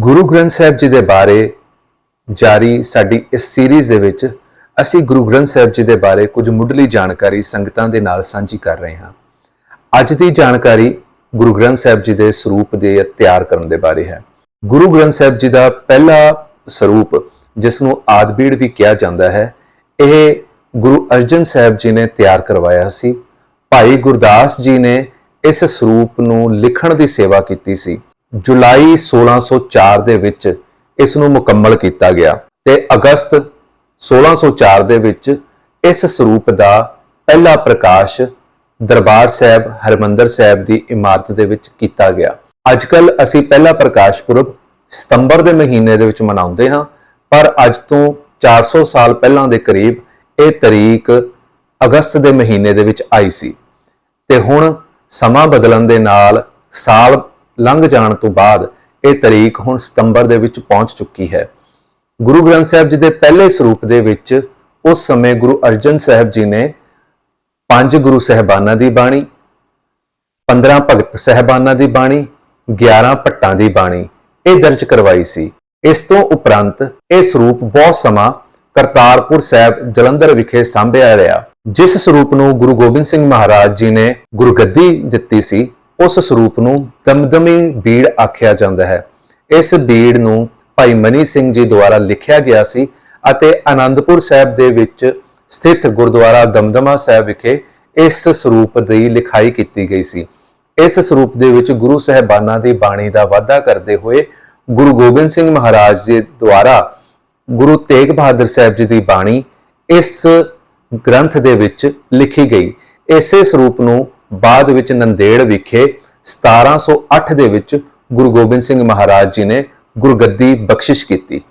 ਗੁਰੂ ਗ੍ਰੰਥ ਸਾਹਿਬ ਜੀ ਦੇ ਬਾਰੇ ਜਾਰੀ ਸਾਡੀ ਇਸ ਸੀਰੀਜ਼ ਦੇ ਵਿੱਚ ਅਸੀਂ ਗੁਰੂ ਗ੍ਰੰਥ ਸਾਹਿਬ ਜੀ ਦੇ ਬਾਰੇ ਕੁਝ ਮੁੱਢਲੀ ਜਾਣਕਾਰੀ ਸੰਗਤਾਂ ਦੇ ਨਾਲ ਸਾਂਝੀ ਕਰ ਰਹੇ ਹਾਂ। ਅੱਜ ਦੀ ਜਾਣਕਾਰੀ ਗੁਰੂ ਗ੍ਰੰਥ ਸਾਹਿਬ ਜੀ ਦੇ ਸਰੂਪ ਦੇ ਤਿਆਰ ਕਰਨ ਦੇ ਬਾਰੇ ਹੈ। ਗੁਰੂ ਗ੍ਰੰਥ ਸਾਹਿਬ ਜੀ ਦਾ ਪਹਿਲਾ ਸਰੂਪ ਜਿਸ ਨੂੰ ਆਦਬੀੜ ਵੀ ਕਿਹਾ ਜਾਂਦਾ ਹੈ, ਇਹ ਗੁਰੂ ਅਰਜਨ ਸਾਹਿਬ ਜੀ ਨੇ ਤਿਆਰ ਕਰਵਾਇਆ ਸੀ। ਭਾਈ ਗੁਰਦਾਸ ਜੀ ਨੇ ਇਸ ਸਰੂਪ ਨੂੰ ਲਿਖਣ ਦੀ ਸੇਵਾ ਕੀਤੀ ਸੀ। ਜੁਲਾਈ 1604 ਦੇ ਵਿੱਚ ਇਸ ਨੂੰ ਮੁਕੰਮਲ ਕੀਤਾ ਗਿਆ ਤੇ ਅਗਸਤ 1604 ਦੇ ਵਿੱਚ ਇਸ ਸਰੂਪ ਦਾ ਪਹਿਲਾ ਪ੍ਰਕਾਸ਼ ਦਰਬਾਰ ਸਾਹਿਬ ਹਰਮੰਦਰ ਸਾਹਿਬ ਦੀ ਇਮਾਰਤ ਦੇ ਵਿੱਚ ਕੀਤਾ ਗਿਆ। ਅੱਜਕੱਲ ਅਸੀਂ ਪਹਿਲਾ ਪ੍ਰਕਾਸ਼ ਪੁਰਬ ਸਤੰਬਰ ਦੇ ਮਹੀਨੇ ਦੇ ਵਿੱਚ ਮਨਾਉਂਦੇ ਹਾਂ, ਪਰ ਅੱਜ ਤੋਂ 400 ਸਾਲ ਪਹਿਲਾਂ ਦੇ ਕਰੀਬ ਇਹ ਤਰੀਕ ਅਗਸਤ ਦੇ ਮਹੀਨੇ ਦੇ ਵਿੱਚ ਆਈ ਸੀ ਤੇ ਹੁਣ ਸਮਾਂ ਬਦਲਣ ਦੇ ਨਾਲ ਸਾਲ ਲੰਘ ਜਾਣ ਤੋਂ ਬਾਅਦ ਇਹ ਤਰੀਕ ਹੁਣ ਸਤੰਬਰ ਦੇ ਵਿੱਚ ਪਹੁੰਚ ਚੁੱਕੀ ਹੈ। ਗੁਰੂ ਗ੍ਰੰਥ ਸਾਹਿਬ ਜੀ ਦੇ ਪਹਿਲੇ ਸਰੂਪ ਦੇ ਵਿੱਚ ਉਸ ਸਮੇਂ ਗੁਰੂ ਅਰਜਨ ਸਾਹਿਬ ਜੀ ਨੇ ਪੰਜ ਗੁਰੂ ਸਹਿਬਾਨਾਂ ਦੀ ਬਾਣੀ 15 ਭਗਤ ਸਹਿਬਾਨਾਂ ਦੀ ਬਾਣੀ 11 ਭੱਟਾਂ ਦੀ ਬਾਣੀ ਇਹ ਦਰਜ ਕਰਵਾਈ ਸੀ। ਇਸ ਤੋਂ ਉਪਰੰਤ ਇਹ ਸਰੂਪ ਬਹੁਤ ਸਮਾਂ ਕਰਤਾਰਪੁਰ ਸਾਹਿਬ ਜਲੰਧਰ ਵਿਖੇ ਸਾਂਭਿਆ ਰਿਹਾ। ਜਿਸ ਸਰੂਪ ਨੂੰ ਗੁਰੂ ਗੋਬਿੰਦ ਸਿੰਘ ਮਹਾਰਾਜ ਜੀ ਨੇ ਗੁਰਗੱਦੀ ਦਿੱਤੀ ਸੀ ਉਸ ਸਰੂਪ ਨੂੰ ਦਮਦਮੀ ਬੀੜ ਆਖਿਆ ਜਾਂਦਾ ਹੈ। ਇਸ ਬੀੜ ਨੂੰ ਭਾਈ ਮਨੀ ਸਿੰਘ ਜੀ ਦੁਆਰਾ ਲਿਖਿਆ ਗਿਆ ਸੀ ਅਤੇ ਆਨੰਦਪੁਰ ਸਾਹਿਬ ਦੇ ਵਿੱਚ ਸਥਿਤ ਗੁਰਦੁਆਰਾ ਦਮਦਮਾ ਸਾਹਿਬ ਵਿਖੇ ਇਸ ਸਰੂਪ ਦੀ ਲਿਖਾਈ ਕੀਤੀ ਗਈ ਸੀ। ਇਸ ਸਰੂਪ ਦੇ ਵਿੱਚ ਗੁਰੂ ਸਹਿਬਾਨਾਂ ਦੀ ਬਾਣੀ ਦਾ ਵਾਧਾ ਕਰਦੇ ਹੋਏ ਗੁਰੂ ਗੋਬਿੰਦ ਸਿੰਘ ਮਹਾਰਾਜ ਜੀ ਦੁਆਰਾ ਗੁਰੂ ਤੇਗ ਬਹਾਦਰ ਸਾਹਿਬ ਜੀ ਦੀ ਬਾਣੀ ਇਸ ਗ੍ਰੰਥ ਦੇ ਵਿੱਚ ਲਿਖੀ ਗਈ। ਇਸੇ ਸਰੂਪ ਨੂੰ ਬਾਅਦ ਵਿੱਚ ਨੰਦੇੜ ਵਿਖੇ 1708 ਦੇ ਵਿੱਚ ਗੁਰੂ ਗੋਬਿੰਦ ਸਿੰਘ ਮਹਾਰਾਜ ਜੀ ਨੇ ਗੁਰਗੱਦੀ ਬਖਸ਼ਿਸ਼ ਕੀਤੀ।